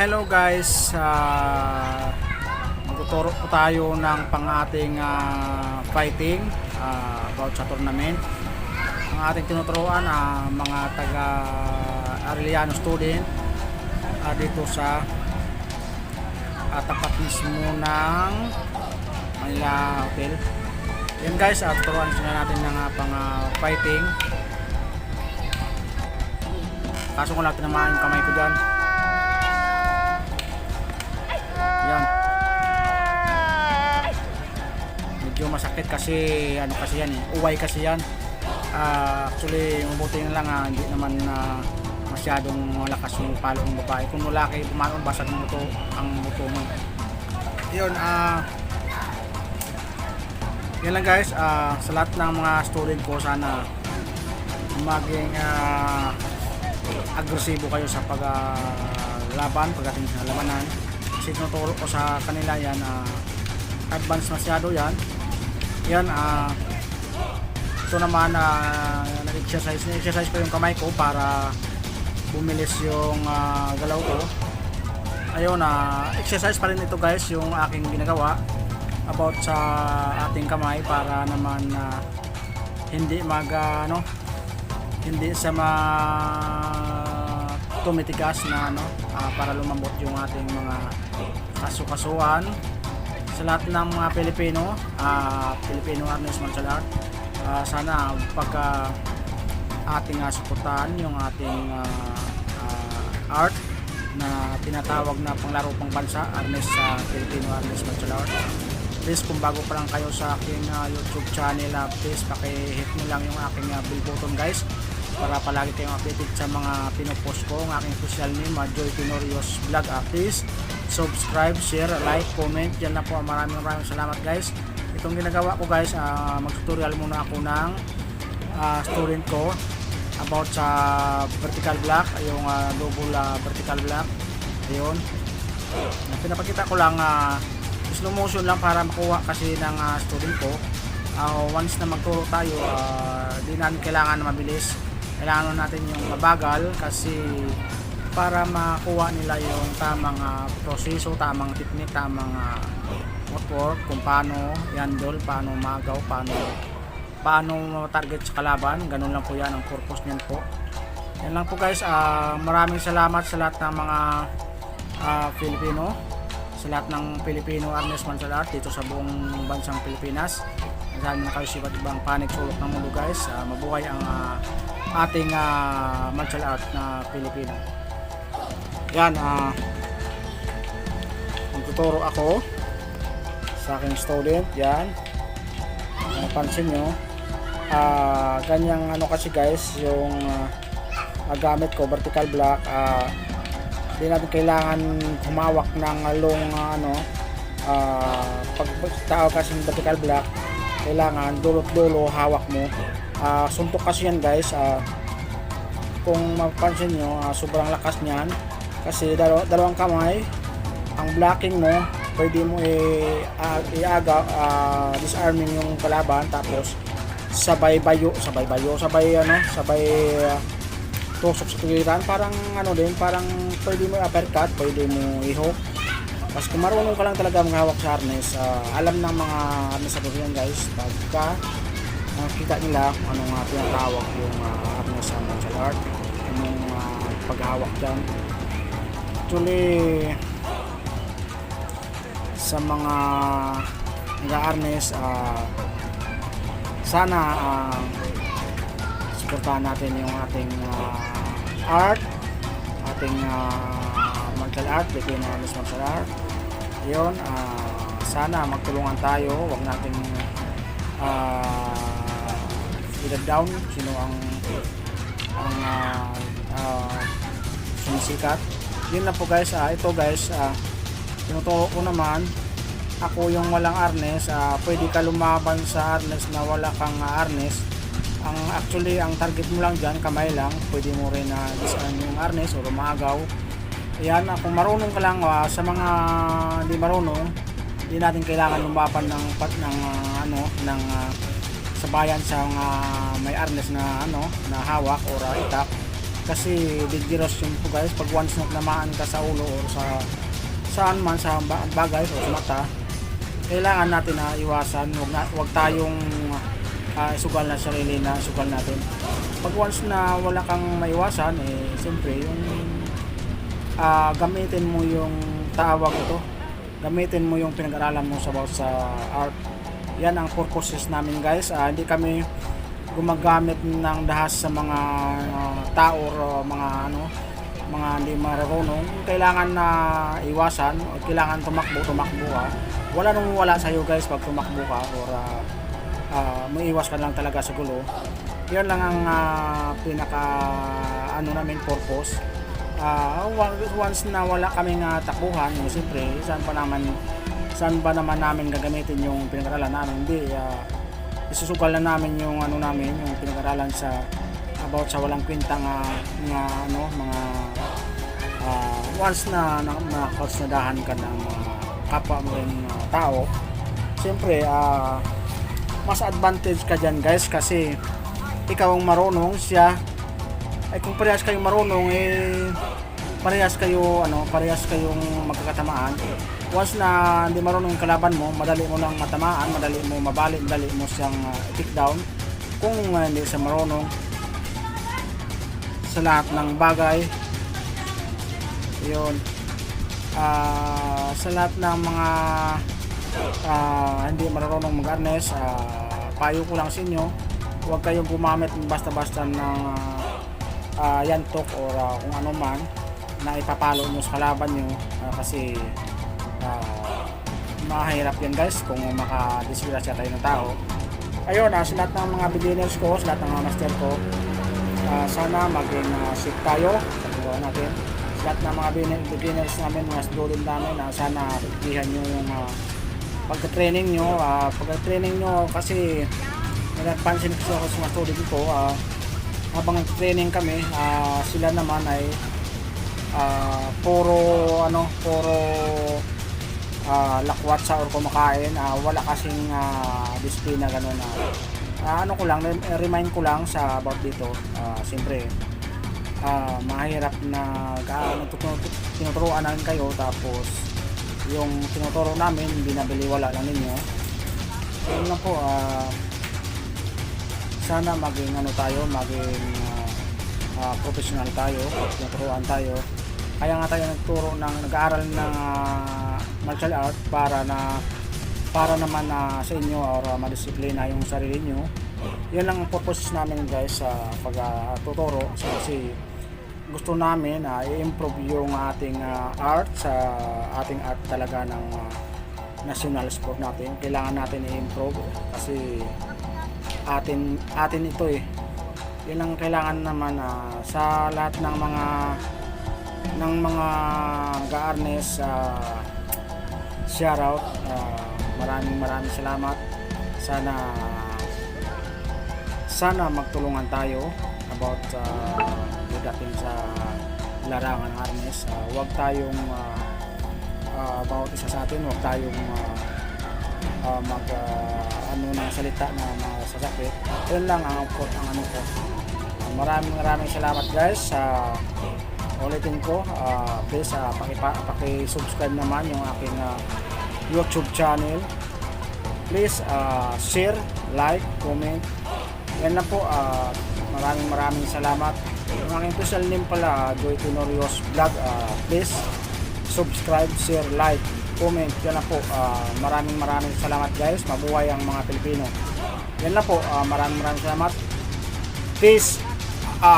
hello guys. Uh, magtuturo po tayo ng pang ating ah, fighting ah, about sa tournament. Ang ating tinuturuan ah, mga taga Arellano student ah, dito sa ah, tapat mismo ng Manila Hotel. Yan guys, uh, tuturuan sila natin ng ah, pang ah, fighting. Kaso ko lang tinamaan yung kamay ko dyan. Kasi ano kasi yan. Uway kasi yan. Ah, actually, mabuti na lang ah, hindi naman na masyadong malakas yung palo ng babae. Kung lalaki, pumalong basag ng buto, ang buto mo. Yun, ah, yan lang guys, ah, sa lahat ng mga student ko, sana maging ah, agresibo kayo sa paglaban pagdating sa labanan kasi tinuturo ko sa kanila yan ah, advance masyado yan yan ah ito naman uh, nag-exercise na-exercise ko yung kamay ko para bumilis yung ah, galaw ko. Ayun na exercise pa rin ito guys yung aking ginagawa about sa ating kamay para naman na hindi mag ah, ano hindi sa ma tumitigas na ano ah, para lumambot yung ating mga kasukasuan sa lahat ng mga Pilipino ah, Filipino Arnes Martial Art ah, sana pagka ating uh, suportahan yung ating ah, ah, art na tinatawag na panglaro pang bansa Arnes sa Filipino Arnes Martial Art please kung bago pa lang kayo sa aking ah, YouTube channel ah, please paki-hit nyo lang yung aking ah, bell button guys para palagi kayong updated sa mga pinopost ko. Ang aking social uh, Joy Tenorios Vlog uh, please subscribe, share, like, comment. Yan na po. Maraming maraming salamat guys. Itong ginagawa ko guys uh, mag-tutorial muna ako ng uh, student ko about sa vertical block. Yung uh, double uh, vertical block. Ayun. Pinapakita ko lang uh, slow motion lang para makuha kasi ng uh, student ko. Uh, once na magturo tayo uh, di natin kailangan na mabilis kailangan natin yung mabagal kasi para makuha nila yung tamang uh, proseso, tamang technique, tamang uh, footwork, kung paano handle, paano magaw, paano paano target sa kalaban, ganun lang po yan ang purpose niyan po. Yan lang po guys, uh, maraming salamat sa lahat ng mga uh, Filipino, sa lahat ng Filipino Arnes Martial Art dito sa buong bansang Pilipinas. Saan na kayo sa iba't ibang panig sulok ng mundo guys. Uh, mabuhay ang uh, ating uh, martial art na Pilipino. Yan, uh, magtuturo ako sa aking student. Yan. Uh, pansin nyo. Uh, ganyang ano kasi guys, yung uh, gamit ko, vertical block. Uh, hindi natin kailangan humawak ng long uh, ano, uh, pag tao kasi vertical block, kailangan dulot-dulo hawak mo uh, suntok kasi yan guys. Uh, kung mapansin nyo uh, sobrang lakas niyan. Kasi dalaw dalawang kamay. Ang blocking mo pwede mo i- uh, disarming yung kalaban. Tapos sabay bayo sabay bayo sabay ano sabay uh, tusok sa tuliran parang ano din parang pwede mo uppercut pwede mo i-hook. Tapos kung marunong ka lang talaga maghawak sa harness uh, alam ng mga harness sa yan guys. Pagka nakita nila kung anong uh, tinatawag yung uh, harness sa martial art anong uh, paghawak dyan. Actually sa mga nag-harness uh, sana uh, suportahan natin yung ating uh, art ating uh, martial art Filipino harness martial art. Yun uh, sana magtulungan tayo. Wag natin uh, either down sino ang ang uh, uh, sumisikat. Yun na po guys. Uh, ito guys uh, tinuturo ko naman ako yung walang arnes uh, pwede ka lumaban sa arnes na wala kang uh, arnes ang actually ang target mo lang dyan kamay lang pwede mo rin na uh, disarm yung arnes o lumagaw. Yan uh, kung marunong ka lang uh, sa mga hindi marunong hindi natin kailangan lumaban ng pat ng uh, ano ng uh, sa bayan sa uh, may arnes na ano na hawak or uh, itak kasi dangerous yun po guys pag once na namaan ka sa ulo or sa saan man sa ba- bagay o sa mata kailangan natin na iwasan. Wag, na, wag tayong ah, isugal na sarili na isugal natin. Pag once na wala kang maiwasan eh siyempre yung ah, gamitin mo yung tawag ito. Gamitin mo yung pinag-aralan mo sa about sa art yan ang purposes namin guys. Ah, hindi kami gumagamit ng dahas sa mga ah, tao o mga ano mga hindi marunong. Kailangan na iwasan o kailangan tumakbo tumakbo ka wala nung wala sa iyo guys pag tumakbo ka or ah, ah, may iwas ka lang talaga sa gulo. Yun lang ang ah, pinaka ano namin purpose. Wa- once na wala kaming uh, takbuhan eh, siyempre saan pa naman saan ba naman namin gagamitin yung pinag-aralan namin? Hindi ah, isusugal na namin yung ano namin yung pinag-aralan sa about sa walang kwentang uh, mga ano mga ah, once na na, na ka ng mga kapwa mo rin ah, tao. Siyempre ah, mas advantage ka dyan guys kasi ikaw ang marunong siya ay kung parehas kayong marunong eh parehas kayo ano parehas kayong magkakatamaan once na hindi marunong yung kalaban mo madali mo lang matamaan madali mo mabali madali mo siyang uh, take down. Kung uh, hindi siya marunong sa lahat ng bagay yun. Ah, sa lahat ng mga ah, hindi marunong mag-harness ah, payo ko lang sa inyo huwag kayong gumamit basta-basta ng ah, yantok or ah, kung ano man na ipapalo nyo sa kalaban nyo ah, kasi ah, mahirap yan guys kung makadisgrasya tayo ng tao. Ayun ah, sa lahat ng mga beginners ko sa lahat ng mga master ko ah, sana maging uh, safe tayo. Sa natin. Sa lahat ng mga begin- beginners namin mga student namin ah, sana ipihan nyo yung ah, pagka-training nyo. Ah, pagka-training nyo kasi nagpansin ko sa mga student ko ah, habang training kami ah, sila naman ay ah, puro ano puro ah, lakwat sa or kumakain ah, wala kasing ah, disiplina gano'n na ah, ano ko lang rem- remind ko lang sa about dito ah, siyempre ah, mahirap na gaano tinuturuan namin kayo tapos yung tinuturo namin binabaliwala lang ninyo yun lang po ah, sana maging ano tayo, maging ah, ah, professional tayo, naturuan tayo. Kaya nga tayo nagturo ng nag-aaral ng ah, martial art para na para naman na sa inyo or uh, madisiplina yung sarili nyo. Yun lang ang purpose namin guys sa pagtuturo kasi gusto namin na i-improve yung ating ah, art sa ating art talaga ng ah, national sport natin. Kailangan natin i-improve kasi atin atin ito eh yun ang kailangan naman ah, sa lahat ng mga ng mga ga-arnes uh, shout out maraming maraming salamat sana sana magtulungan tayo about uh, pagdating sa larangan ng arnes Ah, huwag tayong ah, ah, bawat isa sa atin huwag tayong ah, uh, mag ah, ano ng salita na masasakit. Yun lang ang ang, ang ano ko. Uh, maraming maraming salamat guys sa ulitin ko. Uh, please uh, pakipa, paki-subscribe naman yung aking ah, YouTube channel. Please uh, share, like, comment. Yan na po. ah, maraming maraming salamat. Yung aking official name pala, uh, Joy Tenorios Vlog. ah, please subscribe, share, like, comment. Yan na po. Ah, maraming maraming salamat guys. Mabuhay ang mga Pilipino. Yan na po. Ah, maraming maraming salamat. Peace. Ah,